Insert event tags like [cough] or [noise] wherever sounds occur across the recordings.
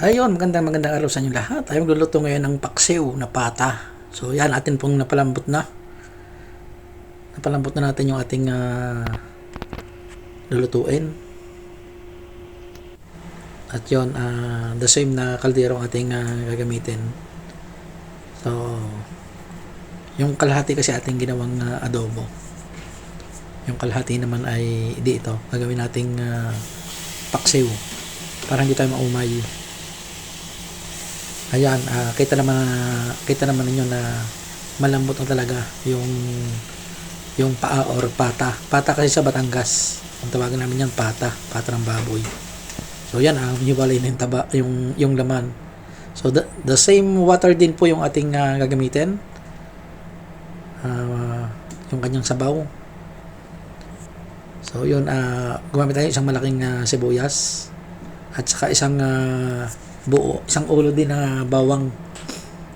Ayun, magandang magandang araw sa inyo lahat. Tayo magluluto ngayon ng paksiw na pata. So yan, atin pong napalambot na. Napalambot na natin yung ating ah, lulutuin. At yun, ah, the same na kaldero ang ating ah, gagamitin. So, yung kalahati kasi ating ginawang ah, adobo. Yung kalahati naman ay di ito. Gagawin nating ah, paksiw. Para hindi tayo maumay. Ayan, ah, kita naman kita naman ninyo na malambot na talaga yung yung paa or pata. Pata kasi sa Batangas. Ang tawagan namin yan pata, pata ng baboy. So yan, ah, hiwalay na yung taba, yung yung laman. So the, the same water din po yung ating ah, gagamitin. Ah, yung kanyang sabaw. So yun, ah, gumamit tayo isang malaking ah, sibuyas at saka isang ah, buo, isang ulo din na bawang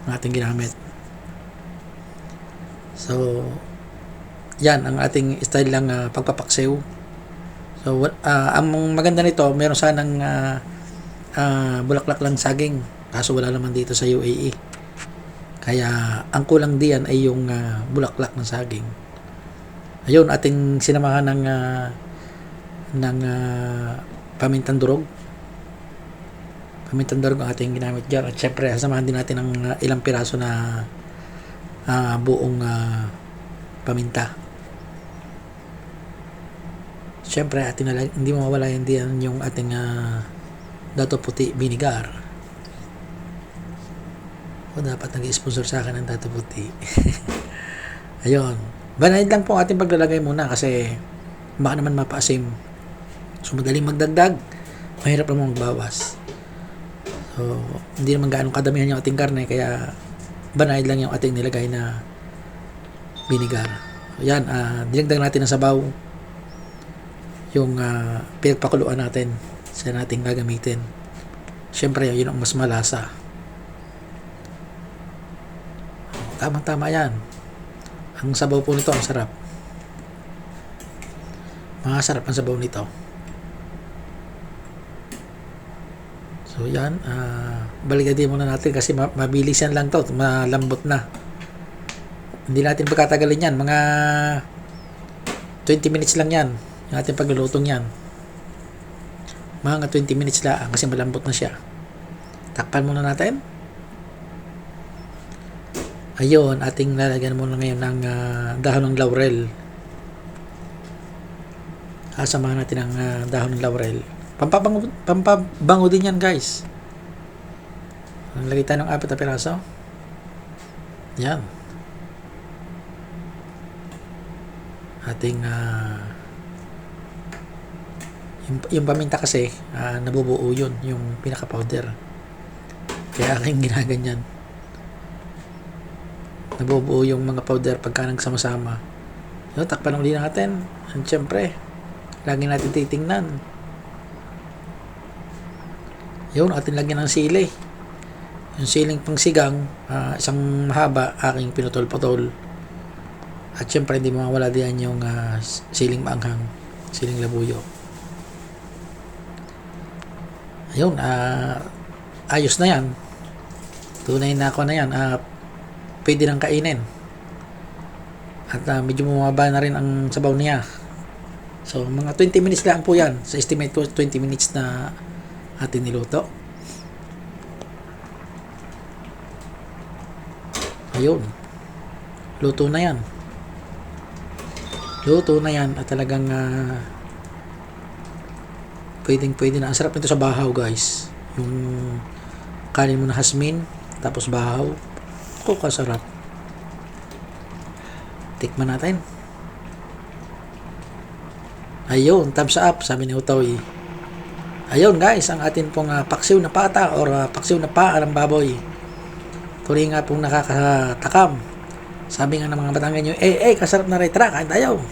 ang ating ginamit. So, yan ang ating style lang ah, pagpapaksiw. So, ah, ang maganda nito, meron sanang ah, ah, bulaklak lang saging. Kaso wala naman dito sa UAE. Kaya, ang kulang diyan ay yung ah, bulaklak ng saging. Ayun, ating sinamahan ng ah, ng ah, pamintang durog pamintang durog ang ating ginamit dyan. At syempre, sasamahan din natin ng uh, ilang piraso na uh, buong uh, paminta. Syempre, atin na, hindi mawawala yan diyan yung ating uh, dato puti vinegar. O dapat nag-sponsor sa akin ng dato puti. [laughs] Ayun. Banayad lang po ating paglalagay muna kasi baka naman mapaasim. So, madaling magdagdag. Mahirap naman magbawas. So, hindi naman gaano kadamihan yung ating karne kaya banayad lang yung ating nilagay na vinegar. So, yan, uh, dinagdag natin ng sabaw yung uh, pinagpakuluan natin sa nating gagamitin. Siyempre, yun ang mas malasa. Tama-tama yan. Ang sabaw po nito, ang sarap. Mga sarap ang sabaw nito. So yan, uh, baligadin muna natin kasi ma- mabilis yan lang to, malambot na. Hindi natin pagkatagalin yan, mga 20 minutes lang yan, yung ating paglulutong yan. Mga 20 minutes lang kasi malambot na siya. Takpan muna natin. Ayun, ating lalagyan muna ngayon ng uh, dahon ng laurel. Kasamahan natin ang uh, dahon ng laurel. Pampabango, pampabango din yan guys. Lagay tayo ng apat na piraso. Yan. Ating uh, yung, yung paminta kasi uh, nabubuo yun yung pinaka powder. Kaya aking ginaganyan. Nabubuo yung mga powder pagka nagsama-sama. Yun, takpan ulit natin. And syempre, lagi natin titingnan yun, atin lagyan ng sili. Yung siling pangsigang, uh, isang mahaba, aking pinutol-putol. At syempre, hindi mawala diyan yung uh, siling maanghang, siling labuyo. Ayun, uh, ayos na yan. Tunay na ako na yan. Uh, pwede nang kainin. At uh, medyo bumaba na rin ang sabaw niya. So, mga 20 minutes lang po yan. Sa estimate ko, 20 minutes na atin niluto. Ayun. Luto na yan. Luto na yan at talagang uh, pwedeng pwede na. Ang sarap nito sa bahaw guys. Yung kanin mo na hasmin tapos bahaw. Ako kasarap. Tikman natin. Ayun, thumbs up, sabi ni Utoy. Ayun guys, ang atin pong uh, paksiw na pata or uh, paksiw na paa ng baboy. Tuloy nga pong nakakatakam. Sabi nga ng mga Batangan nyo, eh, eh, kasarap na rin, tara, kain tayo.